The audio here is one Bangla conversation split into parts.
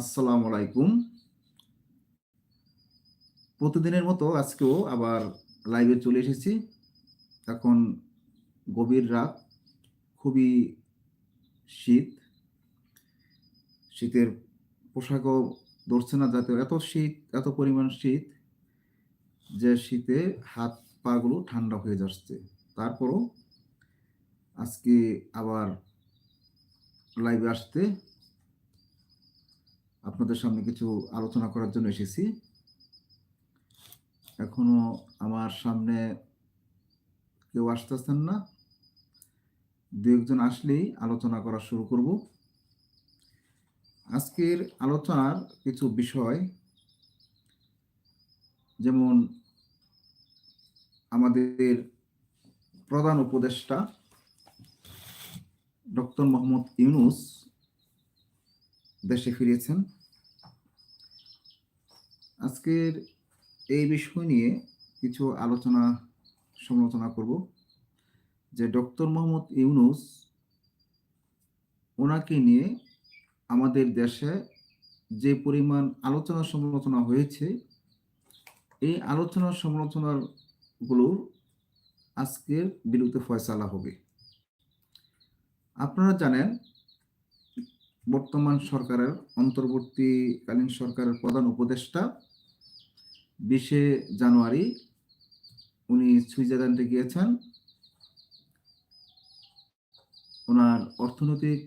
আসসালামু আলাইকুম। প্রতিদিনের মতো আজকেও আবার লাইভে চলে এসেছি। এখন গভীর রাত, খুবই শীত। শীতের পোশাকও ধরছে না যাতে এত শীত, এত পরিমাণ শীত যে শীতে হাত পাগুলো ঠান্ডা হয়ে যাচ্ছে। তারপরও আজকে আবার লাইভে আসতে আপনাদের সামনে কিছু আলোচনা করার জন্য এসেছি। এখনও আমার সামনে কেউ আসতেছেন না। দু একজন আসলেই আলোচনা করা শুরু করব। আজকের আলোচনার কিছু বিষয় যেমন আমাদের প্রধান উপদেষ্টা ডক্টর মোহাম্মদ ইউনুস দেশে ফিরেছেন। আজকের এই বিষয় নিয়ে কিছু আলোচনা, সমালোচনা করব। যে ডক্টর মোহাম্মদ ইউনুস ওনাকে নিয়ে আমাদের দেশে যে পরিমাণ আলোচনা, সমালোচনা হয়েছে, এই আলোচনা, সমালোচনারগুলো আজকের বিরুদ্ধে ফয়সালা হবে। আপনারা জানেন বর্তমান সরকারের, অন্তর্বর্তীকালীন সরকারের প্রধান উপদেষ্টা বিশে জানুয়ারি উনি সুইজারল্যান্ডে গিয়েছেন। ওনার অর্থনৈতিক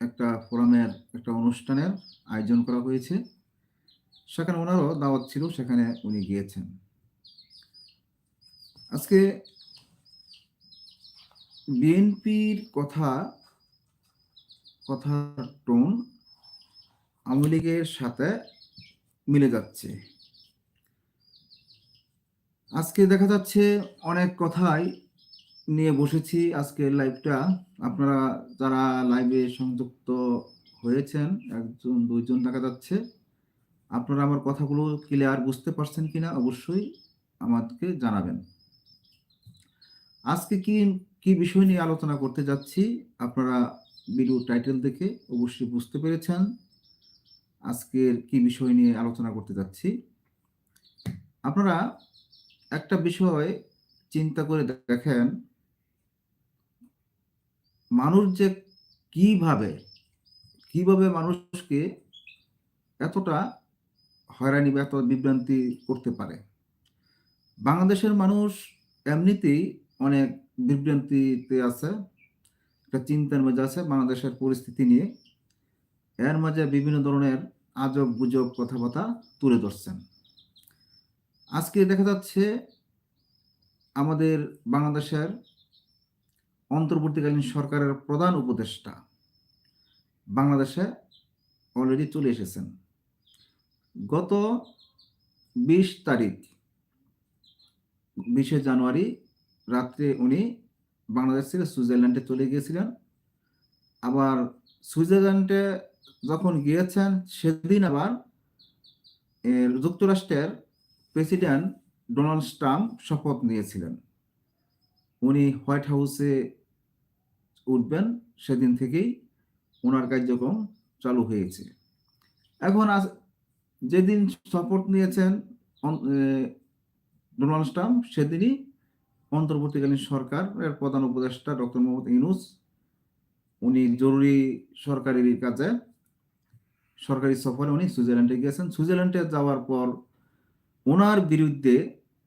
একটা ফোরামের, একটা অনুষ্ঠানের আয়োজন করা হয়েছে। সেখানে ওনারও দাওয়াত ছিল, সেখানে উনি গিয়েছেন। আজকে বিএনপির কথা কথার টোন আওয়ামী লীগের সাথে মিলে যাচ্ছে। আজকে দেখা যাচ্ছে অনেক কথাই নিয়ে বসেছি আজকের লাইভটা। আপনারা যারা লাইভে সংযুক্ত হয়েছেন, একজন, দুইজন দেখা যাচ্ছে। আপনারা আমার কথাগুলো ক্লিয়ার বুঝতে পারছেন কিনা অবশ্যই আমাকে জানাবেন। আজকে কি কি বিষয় নিয়ে আলোচনা করতে যাচ্ছি, আপনারা ভিডিও টাইটেল দেখে অবশ্যই বুঝতে পেরেছেন। আজকের কি বিষয় নিয়ে আলোচনা করতে যাচ্ছি। আপনারা একটা বিষয় চিন্তা করে দেখেন, মানুষ যে কীভাবে কীভাবে মানুষকে এতটা হয়রানি বা এত বিভ্রান্তি করতে পারে। বাংলাদেশের মানুষ এমনিতেই অনেক বিভ্রান্তিতে আছে। একটা চিন্তার মাঝে আছে বাংলাদেশের পরিস্থিতি নিয়ে। এর মাঝে বিভিন্ন ধরনের আজব গুজব কথাবার্তা তুলে ধরছেন। আজকে দেখা যাচ্ছে আমাদের বাংলাদেশের অন্তর্বর্তীকালীন সরকারের প্রধান উপদেষ্টা বাংলাদেশে অলরেডি চলে এসেছেন। গত বিশ তারিখ, বিশে জানুয়ারি রাত্রে উনি বাংলাদেশ থেকে সুইজারল্যান্ডে চলে গিয়েছিলেন। আবার সুইজারল্যান্ডে যখন গিয়েছেন, সেদিন আবার যুক্তরাষ্ট্রের প্রেসিডেন্ট ডোনাল্ড ট্রাম্প শপথ নিয়েছিলেন। উনি হোয়াইট হাউসে উঠবেন, সেদিন থেকেই ওনার কার্যক্রম চালু হয়েছে। এখন আজ যেদিন শপথ নিয়েছেন ডোনাল্ড ট্রাম্প, সেদিনই অন্তর্বর্তীকালীন সরকার, এর প্রধান উপদেষ্টা ডক্টর মোহাম্মদ ইউনুস, উনি জরুরি সরকারি কাজে, সরকারি সফরে উনি সুইজারল্যান্ডে গিয়েছেন। সুইজারল্যান্ডে যাওয়ার পর ওনার বিরুদ্ধে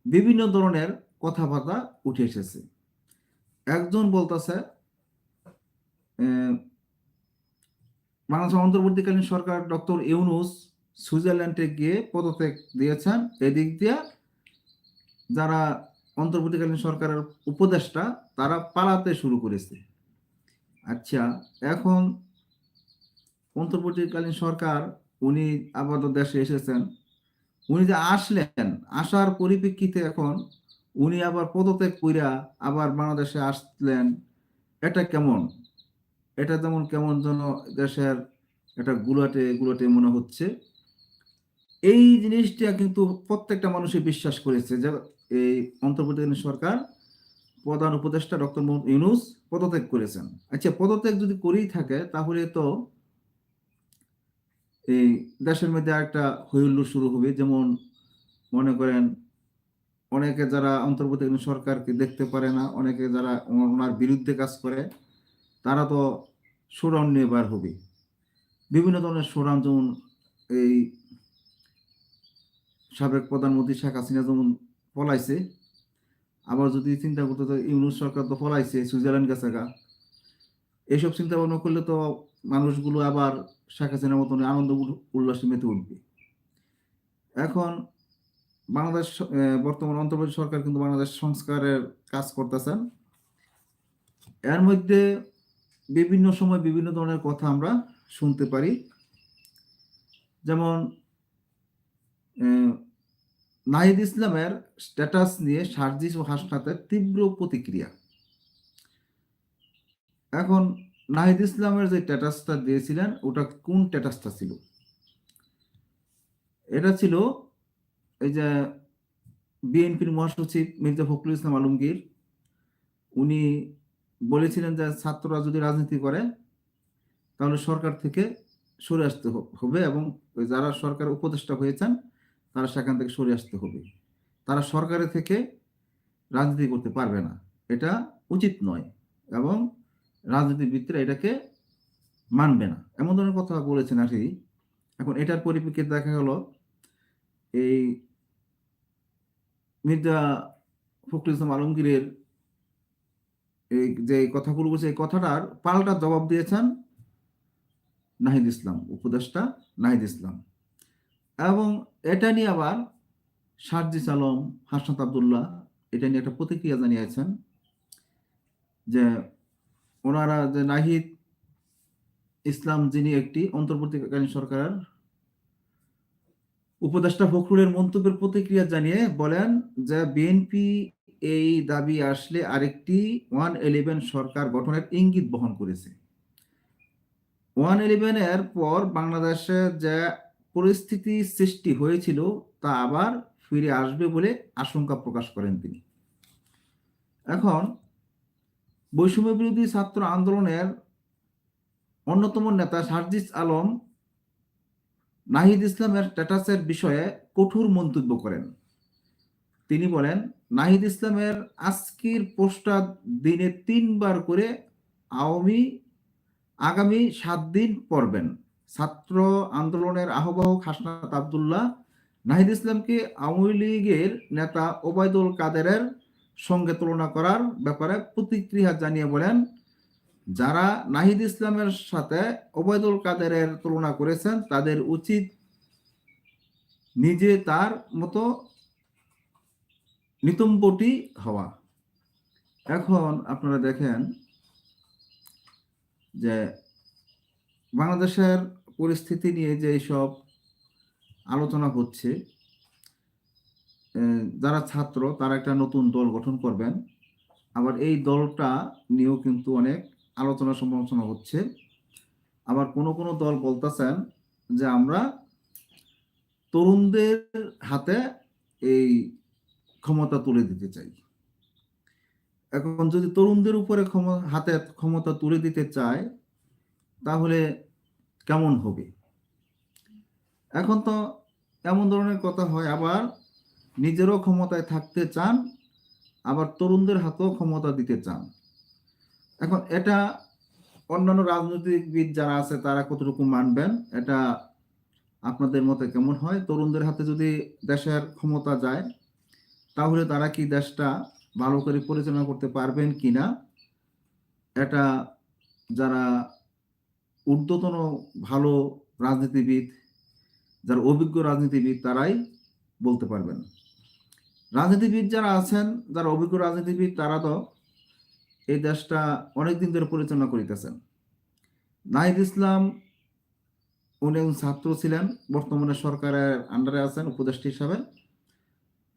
বিভিন্ন ধরনের কথাবার্তা উঠে এসেছে। একজন বলতেছে বাংলাদেশ অন্তর্বর্তীকালীন সরকার ডক্টর ইউনুস সুইজারল্যান্ডে গিয়ে পদত্যাগ দিয়েছেন। এদিক দিয়ে যারা অন্তর্বর্তীকালীন সরকারের উপদেষ্টা তারা পালাতে শুরু করেছে। আচ্ছা এখন অন্তর্বর্তীকালীন সরকার, উনি আপাতত দেশে এসেছেন, উনি যে আসলেন, আসার পরিপ্রেক্ষিতে এখন উনি আবার পদত্যাগ কইরা আবার বাংলাদেশে আসলেন, এটা কেমন? এটা যেমন কেমন যেন দেশের এটা গুলাটে গুলাটে মনে হচ্ছে। এই জিনিসটা কিন্তু প্রত্যেকটা মানুষই বিশ্বাস করেছে যে এই অন্তর্বর্তীকালীন সরকার প্রধান উপদেষ্টা ডক্টর মোহাম্মদ ইউনুস পদত্যাগ করেছেন। আচ্ছা পদত্যাগ যদি করেই থাকে, তাহলে তো এই দেশের মধ্যে একটা হৈহুল্লোড় শুরু হবে। যেমন মনে করেন, অনেকে যারা অন্তর্বর্তীকালীন সরকারকে দেখতে পারে না, অনেকে যারা ওনার বিরুদ্ধে কাজ করে, তারা তো শোডাউন নিয়ে বার হবে। বিভিন্ন ধরনের শোডাউন যেমন এই সাবেক প্রধানমন্ত্রী শেখ হাসিনা, যেমন পলাইছে। আবার যদি চিন্তা করতে তো ইউনুস সরকার তো পলাইছে, সুইজারল্যান্ড গেছে গা। এইসব চিন্তা ভাবনা করলে তো মানুষগুলো আবার শেখ হাসিনার মতন আনন্দ উল্লাসে মেতে উঠবে। এখন বাংলাদেশ বর্তমান অন্তর্বর্তী সরকার কিন্তু বাংলাদেশ সংস্কারের কাজ করতেছেন এর মধ্যে বিভিন্ন সময় বিভিন্ন ধরনের কথা আমরা শুনতে পারি। যেমন নাহিদ ইসলামের স্ট্যাটাস নিয়ে সার্জিস ও হাসনাতের তীব্র প্রতিক্রিয়া। এখন নাহিদ ইসলামের যে স্ট্যাটাসটা দিয়েছিলেন, ওটা কোন স্ট্যাটাসটা ছিল? এটা ছিল এই যে বিএনপির মহাসচিব মির্জা ফখরুল ইসলাম আলমগীর, উনি বলেছিলেন যে ছাত্ররা যদি রাজনীতি করে, তাহলে সরকার থেকে সরে আসতে হবে এবং যারা সরকার উপদেষ্টা হয়েছেন তারা সেখান থেকে সরে আসতে হবে। তারা সরকারের থেকে রাজনীতি করতে পারবে না। এটা উচিত নয় এবং রাজনীতিবিদরা এটাকে মানবে না। এমন ধরনের কথা বলেছেন আর কি এখন এটার পরিপ্রেক্ষিতে দেখা গেল এই মির্জা ফখরুল ইসলাম আলমগীরের এই যে কথাগুলো বলছে, এই কথাটার পাল্টা জবাব দিয়েছেন নাহিদ ইসলাম, উপদেষ্টা নাহিদ ইসলাম। এবং এটা নিয়ে আবার সার্জিস আলম হাসনাত আবদুল্লাহ, এটা নিয়ে একটা প্রতিক্রিয়া জানিয়েছেন যে ওনারা যে নাহিদ ইসলাম, যিনি একটি অন্তর্বর্তীকালীন সরকারের উপদেষ্টা ফখরুলের মন্তব্যের প্রতিক্রিয়া জানিয়ে বলেন যে বিএনপি এই দাবি আসলে আরেকটি ওয়ান ইলেভেন সরকার গঠনের ইঙ্গিত বহন করেছে। ওয়ান ইলেভেনের পর বাংলাদেশে যে পরিস্থিতি সৃষ্টি হয়েছিল, তা আবার ফিরে আসবে বলে আশঙ্কা প্রকাশ করেন তিনি। এখন বৈষম্য বিরোধী ছাত্র আন্দোলনের অন্যতম নেতা সার্জিস আলম নাহিদ ইসলামের স্ট্যাটাসের বিষয়ে কঠোর মন্তব্য করেন। তিনি বলেন, নাহিদ ইসলামের আজকের পোস্টার দিনে তিনবার করে আওয়ামী আগামী সাত দিন পড়বেন। ছাত্র আন্দোলনের আহ্বায়ক হাসনাত আবদুল্লাহ, নাহিদ ইসলামকে আওয়ামী লীগের নেতা ওবায়দুল কাদেরের সঙ্গে তুলনা করার ব্যাপারে প্রতিক্রিয়া জানিয়ে বলেন, যারা নাহিদ ইসলামের সাথে ওবায়দুল কাদেরের তুলনা করেছেন, তাদের উচিত নিজে তার মতো নিতম্বটি হওয়া। এখন আপনারা দেখেন যে বাংলাদেশের পরিস্থিতি নিয়ে যে সব আলোচনা হচ্ছে যারা ছাত্র তারা একটা নতুন দল গঠন করবেন। আবার এই দলটা নিয়েও কিন্তু অনেক আলোচনা সমালোচনা হচ্ছে। আবার কোনো কোনো দল বলতেছেন যে আমরা তরুণদের হাতে এই ক্ষমতা তুলে দিতে চাই। এখন যদি তরুণদের উপরে হাতে ক্ষমতা তুলে দিতে চায়, তাহলে কেমন হবে? এখন তো এমন ধরনের কথা হয়, আবার নিজেরও ক্ষমতায় থাকতে চান, আবার তরুণদের হাতেও ক্ষমতা দিতে চান। এখন এটা অন্যান্য রাজনৈতিকবিদ যারা আছে, তারা কতটুকু মানবেন? এটা আপনাদের মতে কেমন হয়? তরুণদের হাতে যদি দেশের ক্ষমতা যায়, তাহলে তারা কি দেশটা ভালো করে পরিচালনা করতে পারবেন কিনা? এটা যারা ঊর্ধ্বতন ভালো রাজনীতিবিদ, যারা অভিজ্ঞ রাজনীতিবিদ, তারাই বলতে পারবেন। রাজনীতিবিদ যারা আছেন, যারা অভিজ্ঞ রাজনীতিবিদ, তারা তো এই দেশটা অনেকদিন ধরে পরিচালনা করিতেছেন। নাহিদ ইসলাম, উনি একজন ছাত্র ছিলেন, বর্তমানে সরকারের আন্ডারে আছেন, উপদেষ্টা হিসাবে।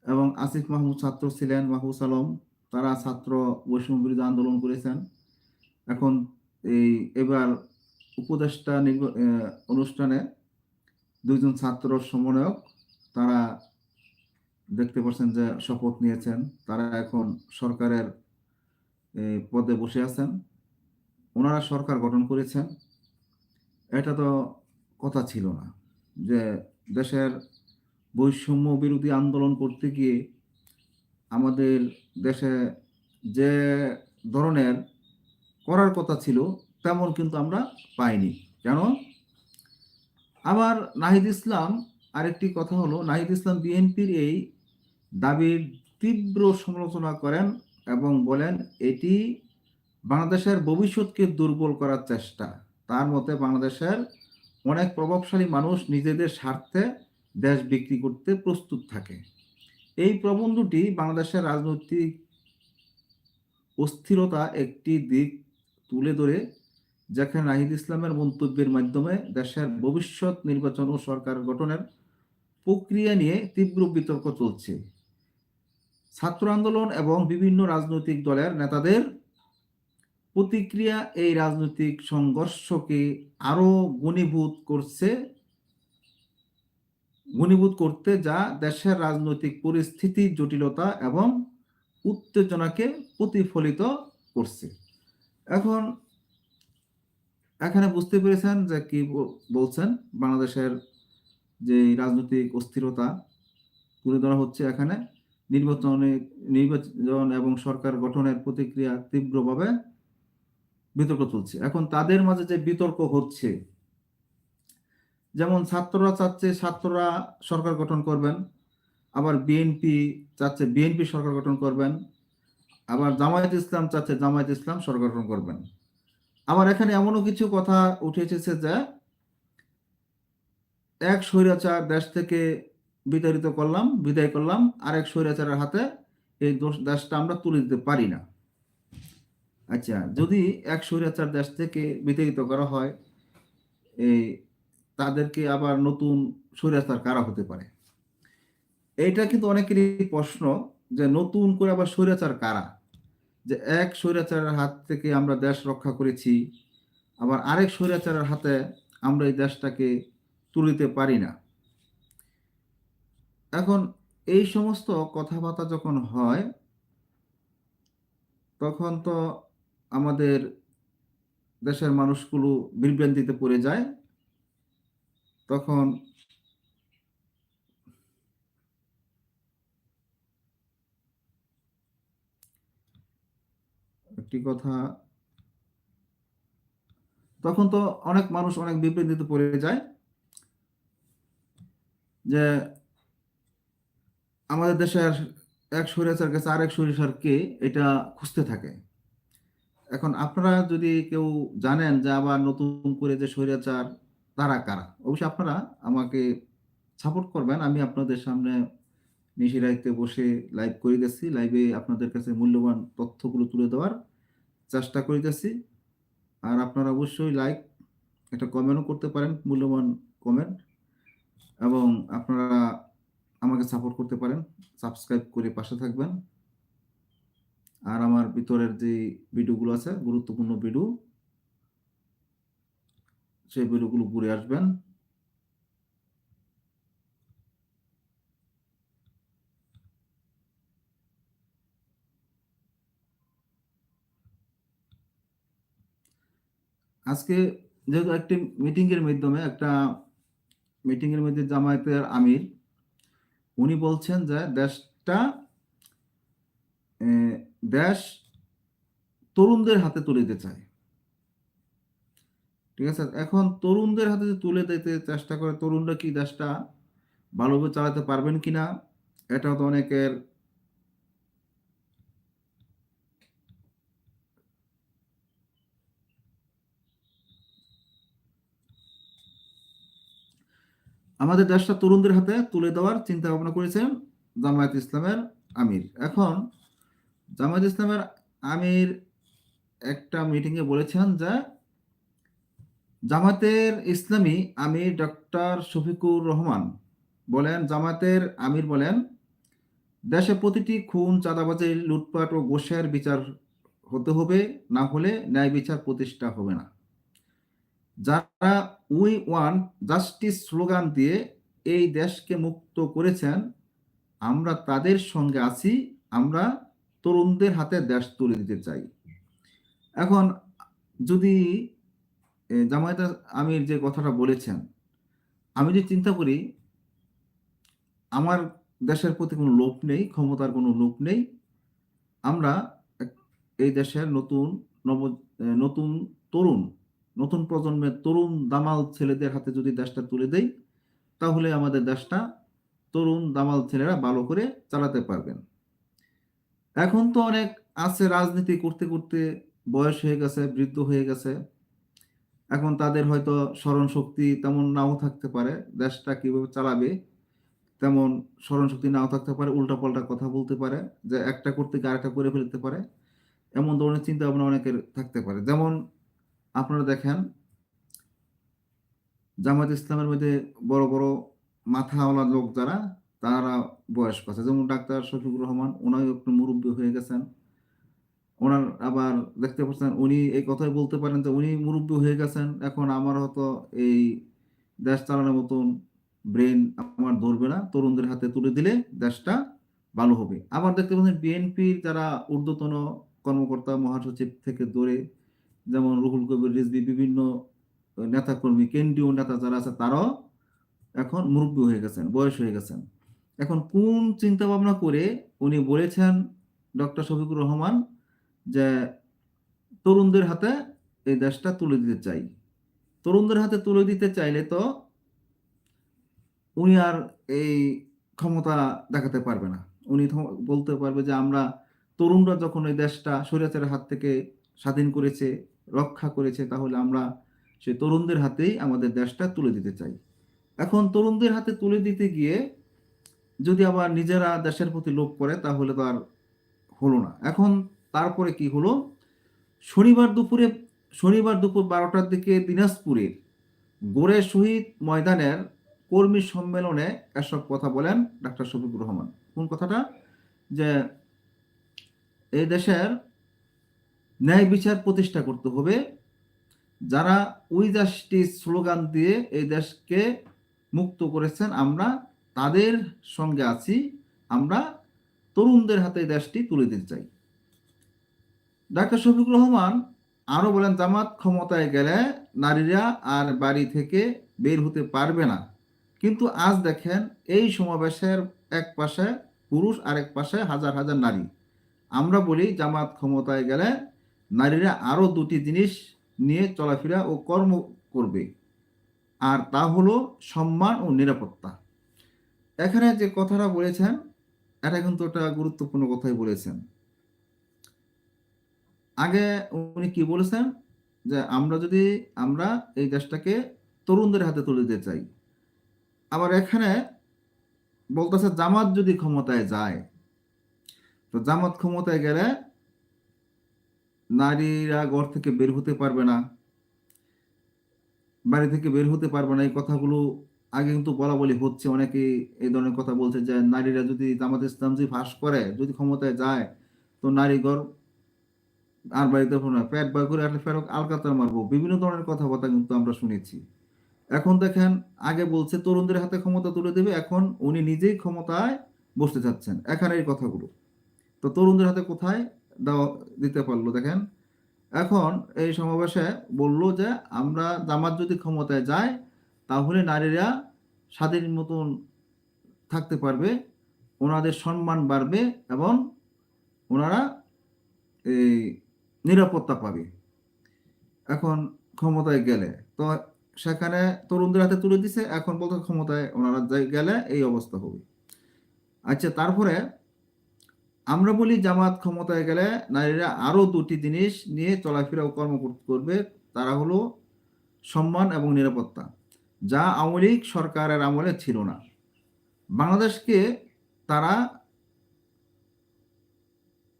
এবং আসিফ মাহমুদ ছাত্র ছিলেন মাহবুস আলম তারা ছাত্র বৈষম্য বিরোধী আন্দোলন করেছেন। এখন এই এবার উপদেষ্টা অনুষ্ঠানে দুইজন ছাত্র সমন্বয়ক, তারা দেখতে পাচ্ছেন যে শপথ নিয়েছেন। তারা এখন সরকারের পদে বসে আছেন। ওনারা সরকার গঠন করেছেন। এটা তো কথা ছিল না যে দেশের বৈষম্য বিরোধী আন্দোলন করতে গিয়ে আমাদের দেশে যে ধরনের করার কথা ছিল তেমন কিন্তু আমরা পাইনি। কেন? আবার নাহিদ ইসলাম, আরেকটি কথা হলো, নাহিদ ইসলাম বিএনপির এই দাবির তীব্র সমালোচনা করেন এবং বলেন, এটি বাংলাদেশের ভবিষ্যৎকে দুর্বল করার চেষ্টা। তার মতে বাংলাদেশের অনেক প্রভাবশালী মানুষ নিজেদের স্বার্থে দেশ বিক্রি করতে প্রস্তুত থাকে। এই প্রবন্ধটি বাংলাদেশের রাজনৈতিক অস্থিরতা একটি দিক তুলে ধরে যেখানে নাহিদ ইসলামের মন্তব্যের মাধ্যমে দেশের ভবিষ্যৎ নির্বাচন ও সরকার গঠনের প্রক্রিয়া নিয়ে তীব্র বিতর্ক চলছে। ছাত্র আন্দোলন এবং বিভিন্ন রাজনৈতিক দলের নেতাদের প্রতিক্রিয়া এই রাজনৈতিক সংঘর্ষকে আরও গণীভূত করছে, ঘনীভূত করতে যা দেশের রাজনৈতিক পরিস্থিতির জটিলতা এবং উত্তেজনাকে প্রতিফলিত করছে। এখন এখানে বুঝতে পেরেছেন যে কি বলছেন বাংলাদেশের যে রাজনৈতিক অস্থিরতা তুলে ধরা হচ্ছে এখানে, নির্বাচনে, নির্বাচন এবং সরকার গঠনের প্রতিক্রিয়া তীব্রভাবে বিতর্ক চলছে। এখন তাদের মাঝে যে বিতর্ক হচ্ছে, যেমন ছাত্ররা চাচ্ছে ছাত্ররা সরকার গঠন করবেন, আবার বিএনপি চাচ্ছে বিএনপি সরকার গঠন করবেন, আবার জামায়াত ইসলাম চাচ্ছে জামায়াত ইসলাম সরকার গঠন করবেন। আবার এখানে এমনও কিছু কথা উঠে এসেছে যে এক স্বৈরাচার দেশ থেকে বিতাড়িত করলাম, বিদায় করলাম আর এক স্বৈরাচারের হাতে এই দোষ দেশটা আমরা তুলে দিতে পারি না। আচ্ছা যদি এক স্বৈরাচার দেশ থেকে বিতাড়িত করা হয়, এই তাদেরকে আবার নতুন স্বৈরাচার কারা হতে পারে? এইটা কিন্তু অনেকেরই প্রশ্ন যে নতুন করে আবার স্বৈরাচার কারা? যে এক স্বৈরাচারের হাত থেকে আমরা দেশ রক্ষা করেছি, আবার আরেক স্বৈরাচারের হাতে আমরা এই দেশটাকে তুলিতে পারি না। এখন এই সমস্ত কথাবার্তা যখন হয়, তখন তো আমাদের দেশের মানুষগুলো বিভ্রান্তিতে পড়ে যায়। তখন একটি কথা। তখন তো অনেক মানুষ অনেক বিভ্রান্তিতে পড়ে যায় যে আমাদের দেশের এক সরিষার কাছে আরেক সরিষার কে এটা খুঁজতে থাকে। এখন আপনারা যদি কেউ জানেন যে আবার নতুন করে যে স্বৈরাচার তারা কারা? অবশ্যই আপনারা আমাকে সাপোর্ট করবেন। আমি আপনাদের সামনে নিশিরাইতে বসে লাইভ করে গেছি লাইভে আপনাদের কাছে মূল্যবান তথ্যগুলো তুলে দেওয়ার চেষ্টা করিতেছি। আর আপনারা অবশ্যই লাইক একটা কমেন্টও করতে পারেন, মূল্যবান কমেন্ট এবং আপনারা আমাকে সাপোর্ট করতে পারেন সাবস্ক্রাইব করে পাশে থাকবেন। আর আমার ভিতরের যে ভিডিওগুলো আছে, গুরুত্বপূর্ণ ভিডিও, সেই ভিডিওগুলো ঘুরে আসবেন। আজকে যেহেতু একটি মিটিং এর মাধ্যমে, একটা মিটিং এর মধ্যে জামায়াতের আমির, উনি বলছেন যে দেশটা দেশ তরুণদের হাতে তুলে দিতে চায়। ঠিক আছে? এখন তরুণদের হাতে তুলে দিতে চেষ্টা করে, তরুণরা কি দেশটা ভালোভাবে চালাতে পারবেন কিনা, এটাও তো অনেকের আমাদের দেশটা তরুণদের হাতে তুলে দেওয়ার চিন্তা ভাবনা করেছেন জামায়াত ইসলামের আমির। এখন জামায়াত ইসলামের আমির একটা মিটিংয়ে বলেছেন যে জামাতের ইসলামী আমির ডক্টর শফিকুর রহমান বলেন জামাতের আমির বলেন, দেশে প্রতিটি খুন, চাঁদাবাজি, লুটপাট ও গোষের বিচার হতে হবে, না হলে ন্যায় বিচার প্রতিষ্ঠা হবে না। যারা উই ওয়ান জাস্টিস স্লোগান দিয়ে এই দেশকে মুক্ত করেছেন, আমরা তাদের সঙ্গে আছি, আমরা তরুণদের হাতে দেশ তুলে দিতে চাই। এখন যদি জামায়াত আমির যে কথাটা বলেছেন, আমি যদি চিন্তা করি, আমার দেশের প্রতি কোনো লোভ নেই, ক্ষমতার কোনো লোভ নেই, আমরা এই দেশের নতুন নব নতুন তরুণ নতুন প্রজন্মের তরুণ দামাল ছেলেদের হাতে যদি দেশটা তুলে দেই, তাহলে আমাদের দেশটা তরুণ দামাল ছেলেরা ভালো করে চালাতে পারবেন। এখন তো অনেক আছে রাজনীতি করতে করতে বয়স হয়ে গেছে, বৃদ্ধ হয়ে গেছে। এখন তাদের হয়তো স্মরণ শক্তি তেমন নাও থাকতে পারে, দেশটা কীভাবে চালাবে তেমন স্মরণ শক্তি নাও থাকতে পারে, উল্টাপাল্টা কথা বলতে পারে, যে একটা করতে গিয়ে আরেকটা করে ফেলতে পারে, এমন ধরনের চিন্তা ভাবনা অনেকের থাকতে পারে। যেমন আপনারা দেখেন জামাত ইসলামের মধ্যে বড় বড় মাথাওয়ালা লোক যারা, তারা বয়স পাচ্ছে যেমন ডাক্তার শফিকুর রহমান ওনাও একটু মুরব্বী হয়ে গেছেন। ওনার আবার দেখতে পাচ্ছেন, উনি এই কথাই বলতে পারেন যে উনি মুরব্বী হয়ে গেছেন। এখন আমার হয়তো এই দেশ চালানোর মতন ব্রেন আমার ধরবে না। তরুণদের হাতে তুলে দিলে দেশটা ভালো হবে। আবার দেখতে পাচ্ছেন, বিএনপির যারা ঊর্ধ্বতন কর্মকর্তা, মহাসচিব থেকে ধরে যেমন রুহুল কবির, রিজভি, বিভিন্ন নেতাকর্মী, কেন্দ্রীয় নেতা যারা আছে, তারাও এখন মুরব্বী হয়ে গেছেন, বয়স হয়ে গেছেন। এখন কোন চিন্তা ভাবনা করে উনি বলেছেন ডক্টর শফিকুর রহমান যে তরুণদের হাতে এই দেশটা তুলে দিতে চাই। তরুণদের হাতে তুলে দিতে চাইলে তো উনি আর এই ক্ষমতা দেখাতে পারবে না। উনি বলতে পারবে যে আমরা তরুণরা যখন এই দেশটা স্বৈরাচারের হাত থেকে স্বাধীন করেছে রক্ষা করেছে, তাহলে আমরা সেই তরুণদের হাতেই আমাদের দেশটা তুলে দিতে চাই। এখন তরুণদের হাতে তুলে দিতে গিয়ে যদি আবার নিজেরা দেশের প্রতি লোভ করে, তাহলে তো আর হলো না। এখন তারপরে কি হলো? শনিবার দুপুরে, শনিবার দুপুর বারোটার দিকে দিনাজপুরের গোরে শহীদ ময়দানের কর্মী সম্মেলনে এসব কথা বলেন ডাক্তার শফিকুর রহমান। কোন কথাটা? যে এই দেশের ন্যায় বিচার প্রতিষ্ঠা করতে হবে। যারা উই জাস্টিস স্লোগান দিয়ে এই দেশকে মুক্ত করেছেন, আমরা তাদের সঙ্গে আছি। আমরা তরুণদের হাতে দেশটি তুলে দিতে চাই। ডাক্তার শফিকুর রহমান আরও বলেন, জামাত ক্ষমতায় গেলে নারীরা আর বাড়ি থেকে বের হতে পারবে না। কিন্তু আজ দেখেন, এই সমাবেশের এক পাশে পুরুষ আর এক পাশে হাজার হাজার নারী। আমরা বলি, জামাত ক্ষমতায় গেলে নারীরা আরও দুটি জিনিস নিয়ে চলাফেরা ও কর্ম করবে, আর তা হলো সম্মান ও নিরাপত্তা। এখানে যে কথাটা বলেছেন, এটা কিন্তু একটা গুরুত্বপূর্ণ কথাই বলেছেন। আগে উনি কি বলেছেন? যে আমরা যদি, আমরা এই দেশটাকে তরুণদের হাতে তুলে দিতে চাই। আবার এখানে বলতেছে, জামাত যদি ক্ষমতায় যায়, তো জামাত ক্ষমতায় গেলে নারীরা ঘর থেকে বের হতে পারবে না, বাড়ি থেকে বের হতে পারবে না, এই কথাগুলো আগে কিন্তু বলা বলি হচ্ছে। অনেকে এই ধরনের কথা বলছে যে নারীরা যদি জামাত ইসলাম যদি ফাঁস করে, যদি ক্ষমতায় যায়, তো নারী ঘর আর বাড়িতে না। পেট বার করে আসলে ফেরক আলকাতার মারবো। বিভিন্ন ধরনের কথাবার্তা কিন্তু আমরা শুনেছি। এখন দেখেন, আগে বলছে তরুণদের হাতে ক্ষমতা তুলে দেবে, এখন উনি নিজেই ক্ষমতায় বসতে চাচ্ছেন। এখানে এই কথাগুলো। তো তরুণদের হাতে কোথায়? দেওয়া দিতে পারল। দেখেন, এখন এই সমাবেশে বলল যে, আমরা জামাত যদি ক্ষমতায় যায়, তাহলে নারীরা স্বাধীন মতন থাকতে পারবে, ওনাদের সম্মান বাড়বে এবং ওনারা এই নিরাপত্তা পাবে। এখন ক্ষমতায় গেলে। তো সেখানে তরুণদের হাতে তুলে দিছে, এখন বলতে ক্ষমতায় ওনারা গেলে এই অবস্থা হবে। আচ্ছা তারপরে আমরা বলি জামাত ক্ষমতায় গেলে নারীরা আরও দুটি জিনিস নিয়ে চলাফেরা ও কর্ম করবে, তারা হলো সম্মান এবং নিরাপত্তা, যা আওয়ামী লীগ সরকারের আমলে ছিল না। বাংলাদেশকে তারা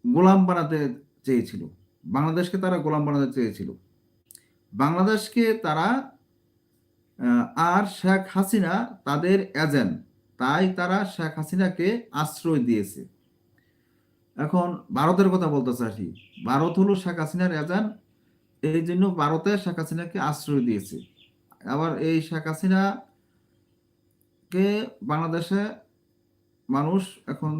গোলাম বানাতে চেয়েছিল। বাংলাদেশকে তারা গোলাম বানাতে চেয়েছিল। বাংলাদেশকে তারা আর শেখ হাসিনা তাদের এজেন্ট তাই তারা শেখ হাসিনাকে আশ্রয় দিয়েছে। এখন ভারতের কথা বলতেছে আর ভারত হলো শেখ হাসিনার এজেন্ট এই জন্য ভারতে শেখ হাসিনাকে আশ্রয় দিয়েছে। আবার এই শেখ হাসিনা কে বাংলাদেশে মানুষ এখন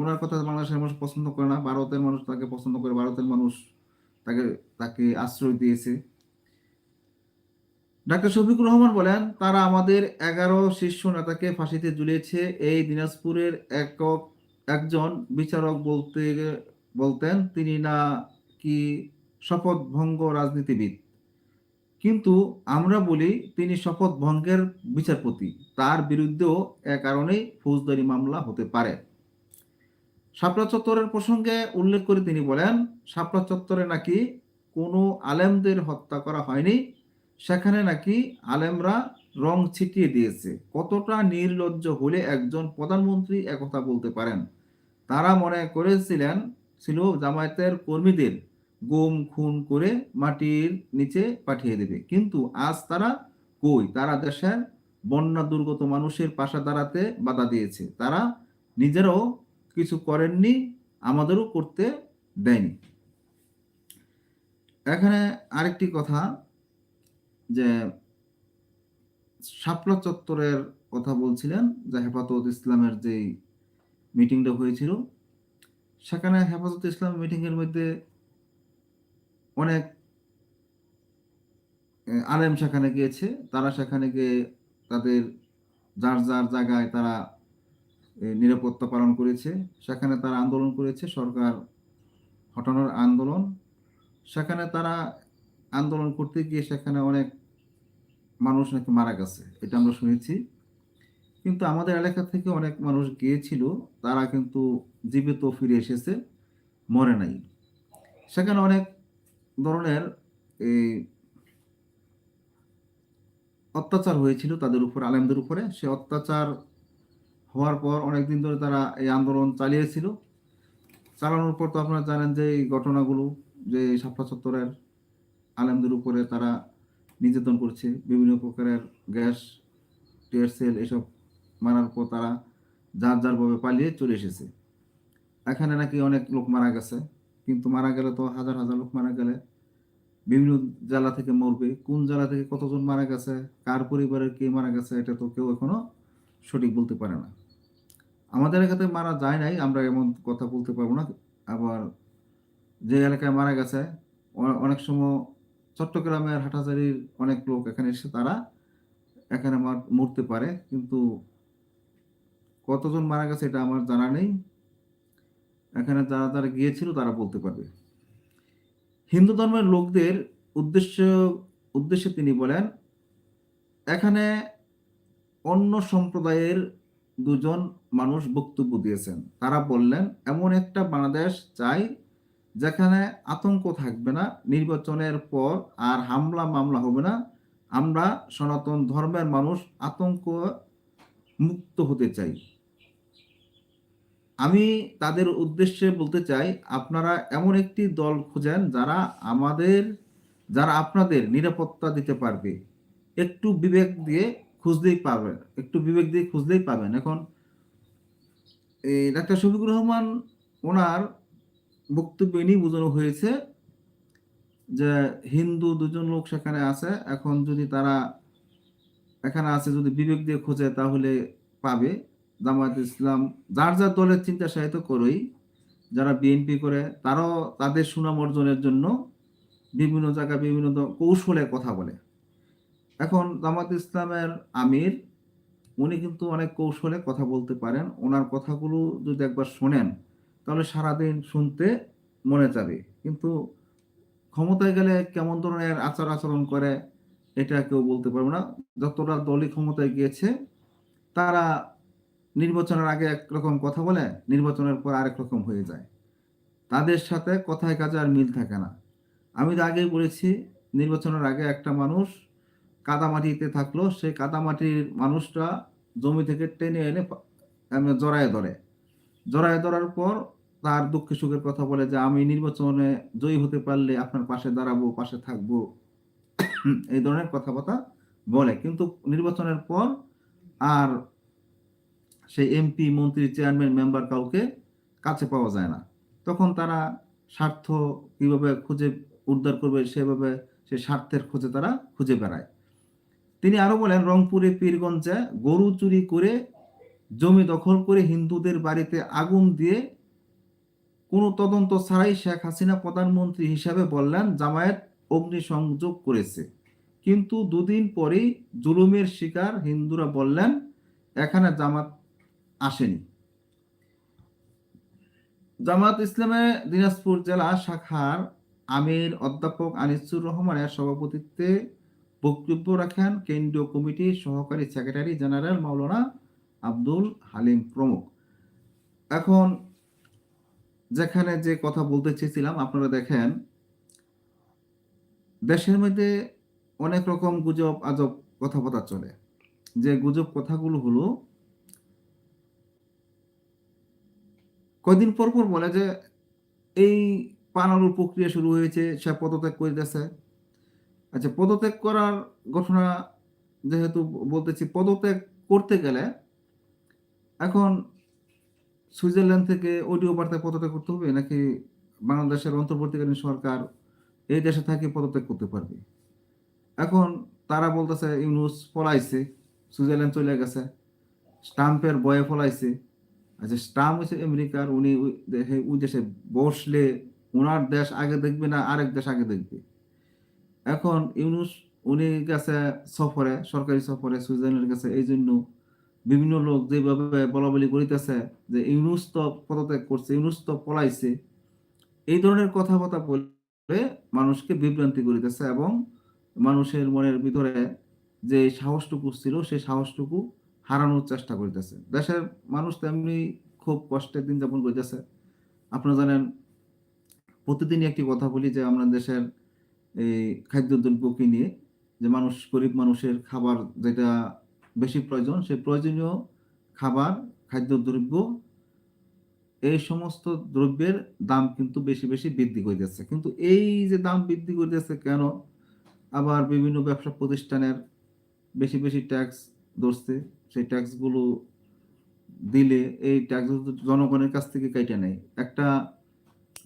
ওনার কথা বাংলাদেশের মানুষ পছন্দ করে না, ভারতের মানুষ তাকে পছন্দ করে, ভারতের মানুষ তাকে তাকে আশ্রয় দিয়েছে। ডাক্তার শফিকুর রহমান বলেন, তারা আমাদের এগারো শীর্ষ নেতাকে ফাঁসিতে ঝুলিয়েছে, এই দিনাজপুরের একক একজন বিচারক বলতে বলতেন, তিনি না কি শপথ ভঙ্গ রাজনীতিবিদ? কিন্তু আমরা বলি, তিনি শপথ ভঙ্গের বিচারপতি। তার বিরুদ্ধেও এ কারণেই ফৌজদারি মামলা হতে পারে। শাপলা চত্বরের প্রসঙ্গে উল্লেখ করে তিনি বলেন, শাপলা চত্বরে নাকি কোনো আলেমদের হত্যা করা হয়নি। সেখানে নাকি আলেমরা রং ছিটিয়ে দিয়েছে। কতটা নির্লজ্জ হলে একজন প্রধানমন্ত্রী একথা বলতে পারেন? তারা মনে করেছিলেন, ছিল জামায়াতের কর্মীদের গুম খুন করে মাটির নিচে পাঠিয়ে দেবে। কিন্তু আজ তারা কই? তারা দেশের বন্যা দুর্গত মানুষের পাশে দাঁড়াতে বাধা দিয়েছে। তারা নিজেরাও কিছু করেননি, আমাদেরও করতে দেয়নি। এখানে আরেকটি কথা যে শাপলা চত্বরের কথা বলছিলেন, যে হেফাজত ইসলামের যে মিটিংটা হয়েছিল, সেখানে হেফাজত ইসলাম মিটিংয়ের মধ্যে অনেক আলেম সেখানে গিয়েছে, তারা সেখানে গিয়ে তাদের যার যার জায়গায় তারা নিরাপত্তা পালন করেছে, সেখানে তারা আন্দোলন করেছে, সরকার হটানোর আন্দোলন, সেখানে তারা আন্দোলন করতে গিয়ে সেখানে অনেক মানুষ নাকি মারা গেছে, এটা আমরা শুনেছি। কিন্তু আমাদের এলাকা থেকে অনেক মানুষ গিয়েছিল, তারা কিন্তু জীবিত ফিরে এসেছে, মরে নাই। সেখানে অনেক ধরনের এই অত্যাচার হয়েছিল তাদের উপর, আলেমদের উপরে। সে অত্যাচার হওয়ার পর অনেকদিন ধরে তারা এই আন্দোলন চালিয়েছিল। চালানোর পর তো আপনারা জানেন যে এই ঘটনাগুলো, যে শাপলা চত্বরের আলেমদের উপরে তারা নির্যাতন করছে, বিভিন্ন প্রকারের গ্যাস, টিয়ার সেল এসব মারার পর তারা যার যারভাবে পালিয়ে চলে এসেছে। এখানে নাকি অনেক লোক মারা গেছে, কিন্তু মারা গেলে তো হাজার হাজার লোক মারা গেলে বিভিন্ন জেলা থেকে মরবে, কোন জেলা থেকে কতজন মারা গেছে, কার পরিবারের কে মারা গেছে, এটা তো কেউ এখনও সঠিক বলতে পারে না। আমাদের এলাকাতে মারা যায় নাই, আমরা এমন কথা বলতে পারব না, আবার যে এলাকায় মারা গেছে অনেক সময় চট্টগ্রামের হাটাজারির অনেক লোক এখানে এসে তারা এখানে মার- মরতে পারে, কিন্তু কতজন মারা গেছে এটা আমার জানা নেই। এখানে যারা যারা গিয়েছিল তারা বলতে পারবে। হিন্দু ধর্মের লোকদের উদ্দেশ্য, উদ্দেশ্যে তিনি বলেন, এখানে অন্য সম্প্রদায়ের দুজন মানুষ বক্তব্য দিয়েছেন। তারা বললেন, এমন একটা বাংলাদেশ চাই যেখানে আতঙ্ক থাকবে না, নির্বাচনের পর আর হামলা মামলা হবে না। আমরা সনাতন ধর্মের মানুষ, আতঙ্ক মুক্ত হতে চাই। আমি তাদের উদ্দেশ্যে বলতে চাই, আপনারা এমন একটি দল খুঁজেন যারা আমাদের, যারা আপনাদের নিরাপত্তা দিতে পারবে। একটু বিবেক দিয়ে খুঁজতেই পাবেন, একটু বিবেক দিয়ে খুঁজতেই পাবেন। এখন এই ডাক্তার শফিকুর রহমান ওনার বক্তব্য নিয়ে বোঝানো হয়েছে যে হিন্দু দুজন লোক সেখানে আছে, এখন যদি তারা এখানে আছে যদি বিবেক দিয়ে খোঁজে তাহলে পাবে। জামায়াত ইসলাম যার যার দলের চিন্তা সাহিত্য করেই, যারা বিএনপি করে, তারাও তাদের সুনাম অর্জনের জন্য বিভিন্ন জায়গায় বিভিন্ন কৌশলে কথা বলে। এখন জামাত ইসলামের আমির, উনি কিন্তু অনেক কৌশলে কথা বলতে পারেন। ওনার কথাগুলো যদি একবার শোনেন তাহলে সারাদিন শুনতে মনে যাবে কিন্তু ক্ষমতায় গেলে কেমন ধরনের আচার আচরণ করে, এটা কেউ বলতে পারবে না। যতটা দলই ক্ষমতায় গিয়েছে, তারা নির্বাচনের আগে একরকম কথা বলে, নির্বাচনের পর আরেক রকম হয়ে যায়। তাদের সাথে কথায় কাজে আর মিল থাকে না। আমি তো আগেই বলেছি, নির্বাচনের আগে একটা মানুষ কাদামাটিতে থাকল, সেই কাদামাটির মানুষটা জমি থেকে টেনে এনে জড়ায় ধরে। জড়ায় ধরার পর তার দুঃখে সুখের কথা বলে যে, আমি নির্বাচনে জয়ী হতে পারলে আপনার পাশে দাঁড়াবো, পাশে থাকব। এই ধরনের কথাবার্তা বলে। কিন্তু নির্বাচনের পর আর সেই এমপি, মন্ত্রী, চেয়ারম্যান, মেম্বার কাউকে কাছে পাওয়া যায় না। তখন তারা স্বার্থ কীভাবে খুঁজে উদ্ধার করবে, সেভাবে সে স্বার্থের খোঁজে তারা খুঁজে বেড়ায়। তিনি আরও বলেন, রংপুরে, পীরগঞ্জে গরু চুরি করে জমি দখল করে হিন্দুদের বাড়িতে আগুন দিয়ে কোনো তদন্ত ছাড়াই শেখ হাসিনা প্রধানমন্ত্রী হিসাবে বললেন, জামায়াত অগ্নিসংযোগ করেছে। কিন্তু দুদিন পরেই জুলুমের শিকার হিন্দুরা বললেন, এখানে জামাত আসেনি। জামাত ইসলামে দিনাজপুর জেলা শাখার আমির অধ্যাপক আনিসুর রহমানের সভাপতিত্বে বক্তব্য রাখেন কেন্দ্রীয় কমিটির সহকারী সেক্রেটারি জেনারেল মাওলানা আব্দুল হালিম প্রমুখ। এখন যেখানে যে কথা বলতে চেয়েছিলাম, আপনারা দেখেন, দেশের মধ্যে অনেক রকম গুজব আজব কথাবার্তা চলে। যে গুজব কথাগুলো হলো কয়দিন পর পর বলে যে, এই পানানোর প্রক্রিয়া শুরু হয়েছে, সে পদত্যাগ করে দিয়েছে। আচ্ছা পদত্যাগ করার ঘটনা যেহেতু বলতেছি, পদত্যাগ করতে গেলে এখন সুইজারল্যান্ড থেকে অডিও বার্তায় পদত্যাগ করতে হবে নাকি বাংলাদেশের অন্তর্বর্তীকালীন সরকার এই দেশে থাকে পদত্যাগ করতে পারবে? এখন তারা বলতেছে, ইউনুস ফলাইছে সুইজারল্যান্ড চলে গেছে। স্টাম্পের বয়ে ফলাইছে আচ্ছা স্টাম্প হচ্ছে আমেরিকার, উনি ওই দেশে বসলে ওনার দেশ আগে দেখবে না আরেক দেশ আগে দেখবে? এখন ইউনুস, উনি গেছে সফরে, সরকারি সফরে সুইজারল্যান্ডের কাছে, এই জন্য বিভিন্ন লোক যেভাবে বলা বলি করিতেছে যে ইউনুস তো পদত্যাগ করছে, ইউনুস তো পলাইছে, এই ধরনের কথাবার্তা বলে মানুষকে বিভ্রান্তি করিতেছে এবং মানুষের মনের ভিতরে যে সাহসটুকু ছিল সেই সাহসটুকু হারানোর চেষ্টা করিতেছে। দেশের মানুষ তেমনি খুব কষ্টের দিন যাপন করিতেছে। আপনারা জানেন, প্রতিদিনই একটি কথা বলি যে আমরা দেশের এই খাদ্যদ্রব্যকে নিয়ে যে মানুষ, গরিব মানুষের খাবার যেটা বেশি প্রয়োজন। সেই প্রয়োজনীয় খাবার খাদ্যদ্রব্য এই সমস্ত দ্রব্যের দাম কিন্তু বেশি বেশি বৃদ্ধি করে করিতেছে কিন্তু এই যে দাম বৃদ্ধি করে করিতেছে কেন? আবার বিভিন্ন ব্যবসা প্রতিষ্ঠানের বেশি বেশি ট্যাক্স ধরছে। সেই ট্যাক্সগুলো দিলে এই ট্যাক্স জনগণের কাছ থেকে কেটে নেয়। একটা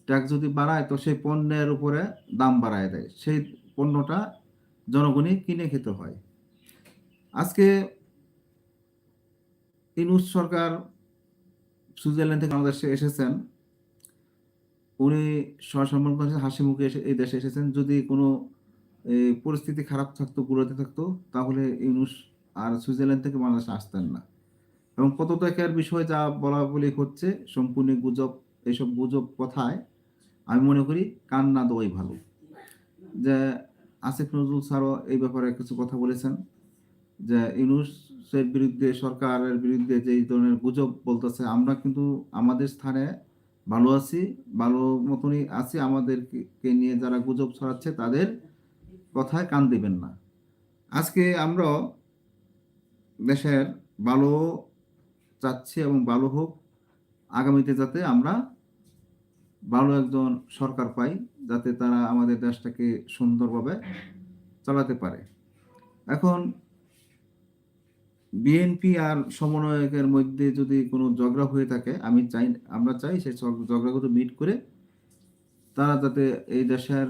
ট্যাক্স যদি বাড়ায়, তো সেই পণ্যের উপরে দাম বাড়ায় দেয়। সেই পণ্যটা জনগণই কিনে খেতে হয়। আজকে ইনুস সরকার সুইজারল্যান্ড থেকে বাংলাদেশে এসেছেন। উনি সসম্মান করেছেন, হাসি মুখে এসে এই দেশে এসেছেন। যদি কোনো পরিস্থিতি খারাপ থাকতো গুলোতে থাকতো, তাহলে ইউনুস আর সুইজারল্যান্ড থেকে বাংলাদেশে আসতেন না। এবং কত পদত্যাগের বিষয়ে যা বলা বলি হচ্ছে, সম্পূর্ণ গুজব এইসব গুজব কথায় আমি মনে করি কান না দেওয়াই ভালো। যে আসিফ নজরুল স্যারও এই ব্যাপারে কিছু কথা বলেছেন। যে ইউনুসের বিরুদ্ধে, সরকারের বিরুদ্ধে যে এই ধরনের গুজব বলতেছে, আমরা কিন্তু আমাদের স্থানে ভালো আছি, ভালো মতনই আছি। আমাদেরকে নিয়ে যারা গুজব ছড়াচ্ছে, তাদের কথায় কান দিবেন না। আজকে আমরা দেশের ভালো চাচ্ছি এবং ভালো হোক, আগামীতে যাতে আমরা ভালো একজন সরকার পাই, যাতে তারা আমাদের দেশটাকে সুন্দরভাবে চালাতে পারে। এখন বিএনপি আর সমন্বয়কের মধ্যে যদি কোনো ঝগড়া হয়ে থাকে, আমি চাই, আমরা চাই সেই ঝগ- ঝগড়াগুলো মিট করে তারা যাতে এই দেশের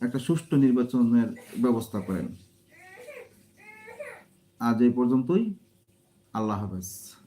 একটা সুষ্ঠু নির্বাচনের ব্যবস্থা করেন। আজ এই পর্যন্তই। আল্লাহ হাফেজ।